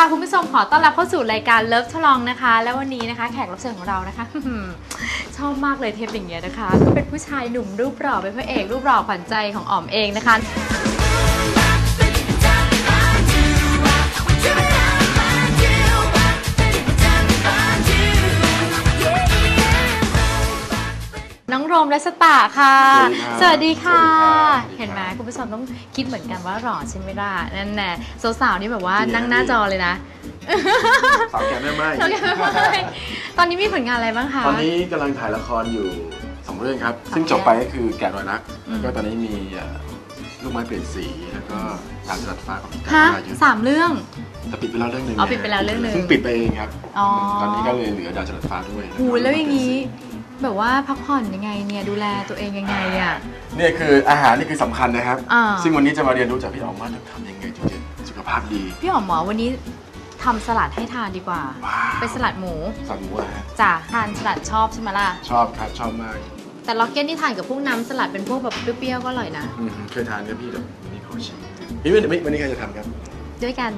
ค่ะคุณผู้ชมขอต้อนรับเข้าสู่รายการเลิฟทลองนะคะ แล้ววันนี้นะคะแขกรับเชิญของเรานะคะ ชอบมากเลยเทปอย่างเงี้ยนะคะ ก็เป็นผู้ชายหนุ่มรูปหล่อเป็นพระเอกรูปหล่อขวัญใจของอ๋อมเองนะคะ มและสตาค่ะ สวัสดีค่ะสวัสดีครับเห็นไหมคุณผู้ชมต้องคิดเหมือนกันว่าหล่อใช่ไหมล่ะนั่นแน่สาวๆนี่แบบว่านั่งหน้าจอเลยนะสาวแก่แม่ไม้เรายังไม่ได้ตอนนี้มีผลงานอะไรบ้างคะตอนนี้กำลังถ่ายละครอยู่สองเรื่องครับ ซึ่งจบไปก็คือแกะรอยรักอืมแล้วก็ตอนนี้มีเอ่อลูกไม้เปลี่ยนสีแล้วก็ตามจรัสฟ้าของพี่ฮะตายุทธสามเรื่องแต่ปิดไปแล้วเรื่องหนึ่งอ๋อปิดไปแล้วเรื่องหนึ่งเพิ่งปิดไปเองครับอ๋อตอนนี้ก็เลยเหลือดาวจรัสฟ้าด้วยหูแล้วอย่างนี้ แบบว่าพักผ่อนยังไงเนี่ยดูแลตัวเองยังไงอะ เนี่ยคืออาหารนี่คือสำคัญนะครับ อ่า ซึ่งวันนี้จะมาเรียนรู้จากพี่อ๋อมว่าจะทำยังไงถึงจะสุขภาพดีพี่หอมหมอวันนี้ทำสลัดให้ทานดีกว่า ว้าวเป็นสลัดหมูสัตว์หมูอะฮะจ้ะทานสลัดชอบใช่ไหมล่ะ ชอบครับชอบมากแต่ล็อกเก็ตที่ทานกับพวกน้ำสลัดเป็นพวกแบบเปรี้ยวๆก็อร่อยนะ อืมเคยทานครับพี่แต่วันนี้ขอชิมพี่วันนี้วันนี้ใครจะทำครับ ด้วยกัน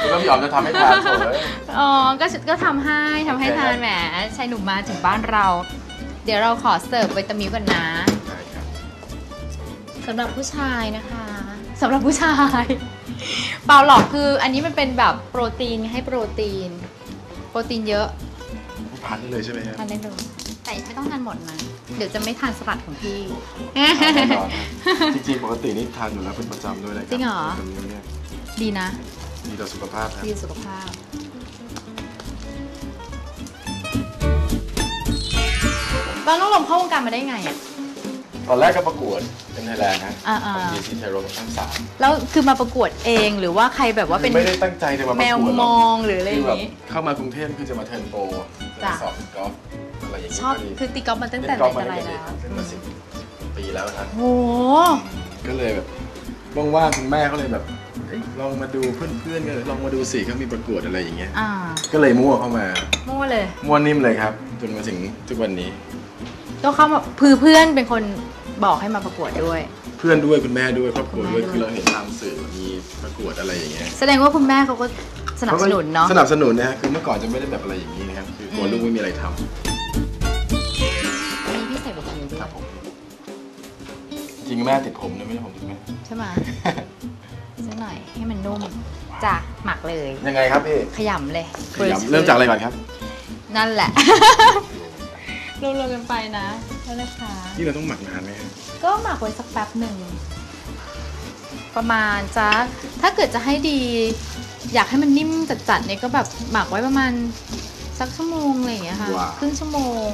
แล้วก็พี่อ๋อมจะทำให้ทานโถเลยอ๋อ ก็ก็ทำให้ทำให้ทานแหมชายหนุ่มมาถึงบ้านเรา เดี๋ยวเราขอเสิร์ฟวิตามิวกันนะสำหรับผู้ชายนะคะสำหรับผู้ชาย เปล่าหรอกคืออันนี้มันเป็นแบบโปรตีนให้โปรตีน โปรตีนเยอะทานได้เลยใช่ไหมครับทานได้เลยแต่ไม่ต้องทานหมดนะ เดี๋ยวจะไม่ทานสลัดของพี่ แน่นอนครับจริงๆ ปกตินี่ทานอยู่แล้วเป็นประจำด้วยนะคบจริงเหรอตรงนี้เนี่ยดีนะ ดีต่อสุขภาพครับ ดีสุขภาพ เราต้องลงเข้าวงการมาได้ไงอะตอนแรกก็ประกวดเป็นไทยแลนด์นะอ่าของๆดีซีไทยโรช่องสามแล้วคือมาประกวดเองหรือว่าใครแบบว่าเป็นไม่ได้ตั้งใจจะมาประแมวกวดหมรอก องหรืออะไรอคือย่างแบบนี้ เข้ามากรุงเทพคือจะมาเทิร์นโปรจะจ้ะ มาสอบกอล์ฟ อะไรอย่างนี้ชอบพดีคือตีกอล์ฟมาตั้งแต่เล่นไหกอล์ฟนมาแต่ไรตั้งแต่เด็แล้กวเล่นมาสิบปีแล้วครับ โห ก็เลยแบบว่างๆคุณแม่เขาเลยแบบเอ้ยลองมาดูเพื่อนๆกันลองมาดูสิเขามีประกวดอะไรอย่างเงี้ย อ่าก็เลยมั่วเข้ามามั่วเลย มั่วนิ่มเลยครับ จนมาถึงทุกวันนี้ ก็เข้ามาคือเพื่อนเป็นคนบอกให้มาประกวดด้วย เพื่อนด้วยคุณแม่ด้วยครอบครัวด้วยคุณแม่ด้วยคือเราเห็นตามสื่อมีประกวดอะไรอย่างเงี้ยแสดงว่าคุณแม่เขาก็สนับสนุนเนาะ สนับสนุนนะฮะคือเมื่อก่อนจะไม่ได้แบบอะไรอย่างนี้นะครับคือกลัวอืม ลูกไม่มีอะไรทมี จริงๆแม่ติดผมนะไม่ใช่ผมติดแม่ ใช่ไหมสักหน่อยให้มันนุ่มจ้ะหมักเลย ยังไงครับพี่ขยำเลยขยำเริ่มจากอะไรก่อนครับ นั่นแหละ รวมๆกันไปนะแล้วนะคะนี่เราต้องหมักนานไหมฮะก็หมักไว้สักแป๊บหนึ่ง ประมาณจะถ้าเกิดจะให้ดี อยากให้มันนิ่มจัดๆเนี่ยก็แบบหมักไว้ประมาณสักชั่วโมงอะไรอย่างเงี้ยค่ะว้าว ครึ่งชั่วโมง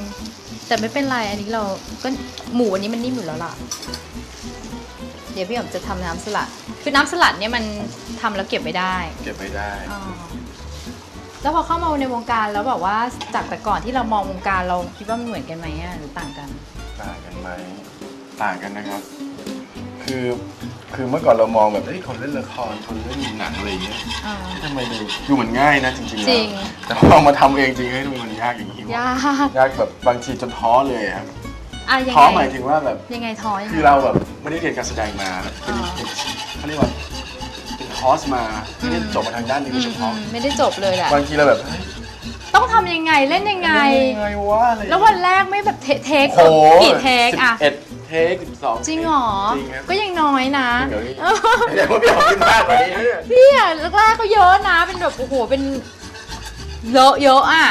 แต่ไม่เป็นไรอันนี้เราก็หมูอันนี้มันนิ่มอยู่แล้วล่ะ เดี๋ยวพี่อ๋อมจะทำน้ำสลัด คือน้ำสลัดเนี่ยมันทำแล้วเก็บไม่ได้เก็บไม่ได้ อ๋อแล้วพอเข้ามาในวงการแล้วแบบว่าจากแต่ก่อนที่เรามองวงการเราคิดว่ามันเหมือนกันไหมอะหรือต่างกัน ต่างกันไหมต่างกันนะครับ คือคือเมื่อก่อนเรามองแบบเอ้ยคนเล่นละครคนเล่นหนังอะไรอย่างเงี้ยอ่า ทำไมดูดูเหมือนง่ายนะจริงๆจริง แล้วแต่พอเรามาทำเองจริงให้ยทำไมมันยากอย่างนี้วะยาก ยากแบบบางทีจนท้อเลยอะครับ อะยังท้อไงหมายถึงว่าแบบ ยังไงท้อยังไง คือเราแบบไม่ได้เรียนการแสดงมาเป็นอ่าเป็นเขาเรียกว่าเป็นคอร์สมาไม่ได้จบมาทางด้านนี้โดยเฉพาะอืมไม่ได้จบเลยแหละ บางทีเราแบบเฮ้ยต้องทำยังไงเล่นยังไง ยังไงวะอะไรแล้ววันแรกไม่แบบเทเทคโอ้โหกี่เทคอะสิบเอ็ดเทคสิบสองจริงเหรอ จริงครับก็ยังน้อยนะจริงเหรอพี่เดี๋ยวพี่ออกกินมากกว่านี้เนี่ยพี่อะแรกๆก็เยอะนะ เป็นแบบโอ้โหเป็นเยอะเยอะอะ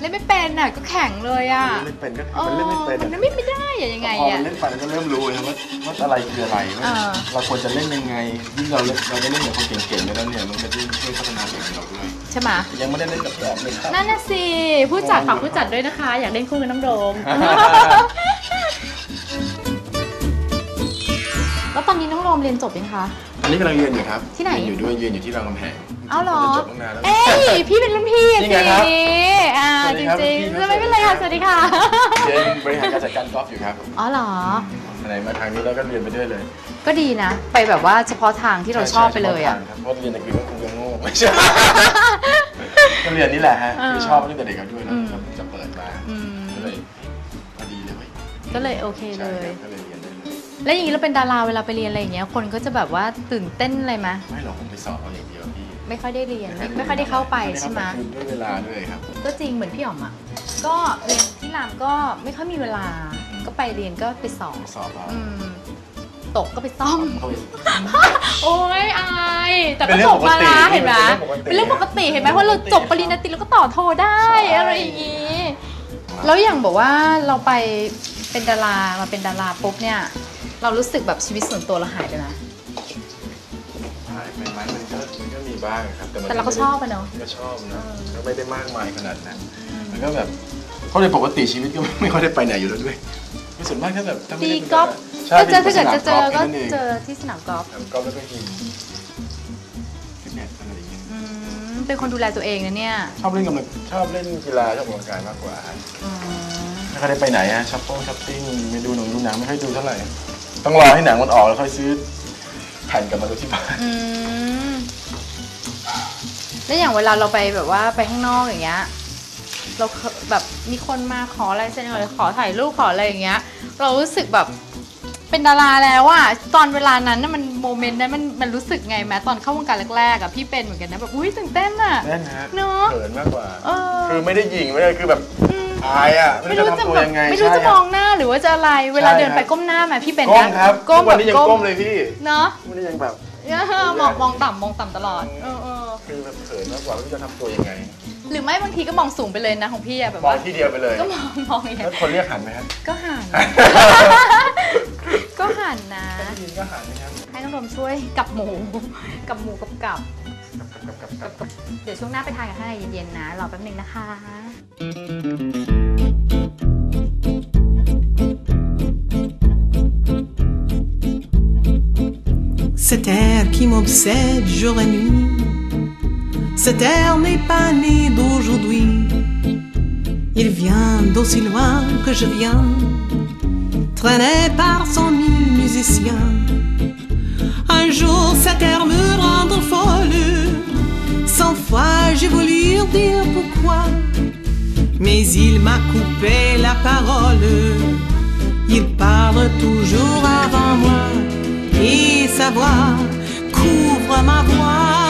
เล่นไม่เป็นอะก็แข็งเลยอะมันเล่นเป็นก็เอคืออมันเล่นไม่เป็นมันไม่ไม่ได้อะยังไงพออะมันเล่นไปเราก็เริ่มรู้เลยว่าว่าอะไรคืออะไรว่าเออ เราควรจะเล่นยังไงยิ่งเราเล่นเราได้เล่นกับคนเก่งๆแล้วเนี่ยมันก็จะช่วยพัฒนาตัวเองเราด้วยใช่ไหมยังไม่ได้เล่นกับแกเลยครับ นั่นน่ะสิผู้จัดฝากผู้จัดด้วยนะคะ อยากเล่นคู่กับน้ำโดม แล้วตอนนี้น้องโรมเรียนจบยังคะ อันนี้กำลังเรียนอยู่ครับที่ไหน เรียนอยู่ด้วยเรียนอยู่ที่รามคำแหงเอาเหรอ จะจบตั้งนานแล้ว เอ้ย พี่เป็นรุ่นพี่อะนี่สิไงครับ อ่าสวัสจดีครับริงพี่ๆจะไม่เป็นไรค่ะ สวัสดีค่ะเรียนบริหารการจัดการกอล์ฟอยู่ครับ อ๋อเหรอไหนมาทางนี้แล้วก็เรียนไปด้วยเลย ก็ดีนะ ไปแบบว่าเฉพาะทางที่เราชอบไปเลยอะใช่ใช่เพราะเรียนตะกี้ก็คงจะโง่ไม่ใช่ก็เรียนนี่แหละฮะเออคือชอบตั้งแต่เด็กแล้วด้วยอืแล้วมจะเปิดมาอืมก็เลยพอดีเลยเว้ยก็เลยโอเคเลใช่ยครับก็เลยเรียนได้เลยแล้วอย่างนี้เราเป็นดาราเวลาไปเรียนอะไรอย่างเงี้ยคนก็จะแบบว่าตื่นเต้นอะไรไหมไม่หรอกผมไปสอบเอาอย่างเดียวพี่ ไม่ค่อยได้เรียนไม่ไม่ค่อยได้เข้าไปใช่ไหมคือด้วยเวลาด้วยครับ ก็จริงเหมือนพี่อ๋อมอะ ก็เรียนที่รามก็ไม่ค่อยมีเวลา ก็ไปเรียนก็ไปสอบสอบเอาอืม ตกก็ไปซ่อม เข้าไป โอ้ยอาย แต่เป็ก็นเรื่จองบมาปกติละเห็นไหมเป็เป็นนเรื่เรื่อองงปปกกติติเห็นไหมเพราะเราจบปริญญาตรีเราก็ต่อโทได้ใช่ อะไรอย่างงี้ แล้วอย่างบอกว่าเราไปเป็นดารามาเป็นดาราปุ๊บเนี่ย เรารู้สึกแบบชีวิตส่วนตัวเราหายไปไหม มันก็มีบ้างครับแต่มันแต่เราก็ชอบอะเนาะ ก็ชอบนะก็ไม่ได้มากมายขนาดนั้นมันก็แบบเพราะในปกติชีวิตก็ไม่ค่อยได้ไปไหนอยู่แล้วด้วยไม่ส่วนมากถ้าแบบถ้าไม่ตีได้กอล์ฟใช่ก็เจอถ้าเกิดจะเจอก็แค่นั้นงเจอที่สนามกอล์ฟครับก็แล้วก็ยิมฟิตเนสอะไรอย่างเงี้ยอืมเป็นคนดูแลตัวเองนะเนี่ยชอบเล่นกำลังชอบเล่นกีฬาชอบออกกำลังกายมากกว่าอืมไม่ค่อยได้ไปไหนอะช้อปปิ้งช้อปปิ้งไม่ดูหนังดูหนังไม่ค่อยดูเท่าไหร่ต้องรอให้หนังมันออกแล้วค่อยซื้อแผ่นกลับมาดูที่บ้าน อืม แล้วอย่างเวลาเราไปแบบว่าไปข้างนอกอย่างเงี้ย เราเคแบบมีคนมาขออะไรเซ็นหรือขอถ่ายรูปขออะไรอย่างเงี้ย เรารู้สึกแบบเป็นดาราแล้วอะตอนเวลานั้นน่ะมันโมเมนต์นั้นมันมันรู้สึกไงแม้ตอนเข้าวงการแรกๆอะพี่เป็นเหมือนกันนะแบบอุ้ยตื่นเต้นอะแน่นฮะเนอะเขินมากกว่า เออ คือไม่ได้ยิงไม่ได้คือแบบอืมอายอะไม่ไม่รู้รู้จะจะทำตัวแบบยังไงไม่รู้จะใช่มองหน้าหรือว่าจะอะไร เวลาเดินไปใช่ครับก้มหน้าไหมพี่เป็นก้มนะครับทุกแบวันบนี้ยังก้มเลยพี่เนาะทุกวันนี้ยังแบบเออมองมองต่ำมองต่ำตลอด เออเออ คือแบบเขินมากกว่าไม่รู้จะทำตัวยังไง หรือไม่บางทีก็มองสูงไปเลยนะของพี่อะแบบมองว่า ที่เดียวไปเลย ก็มองมองอย่างเงี้แล้ยวคนเรียกหันไหมฮะก็หัน ก็หันนะ ได้ยินก็หันนะครับให้น้องรมช่วยกับหมู กับหมูกับกับกับกับกับกับเดี๋ยวช่วงหน้าไปทานกันข้างในเย็นๆนะรอแป๊บนึงนะคะ Cet air qui m'obsède jour et nuit, cet air n'est pas né d'aujourd'hui. Il vient d'aussi loin que je viens, traîné par son mille musiciens. Un jour cet air me rend folle, cent fois j'ai voulu dire pourquoi, mais il m'a coupé la parole. Il parle toujours avant moi et sa voix couvre ma voix.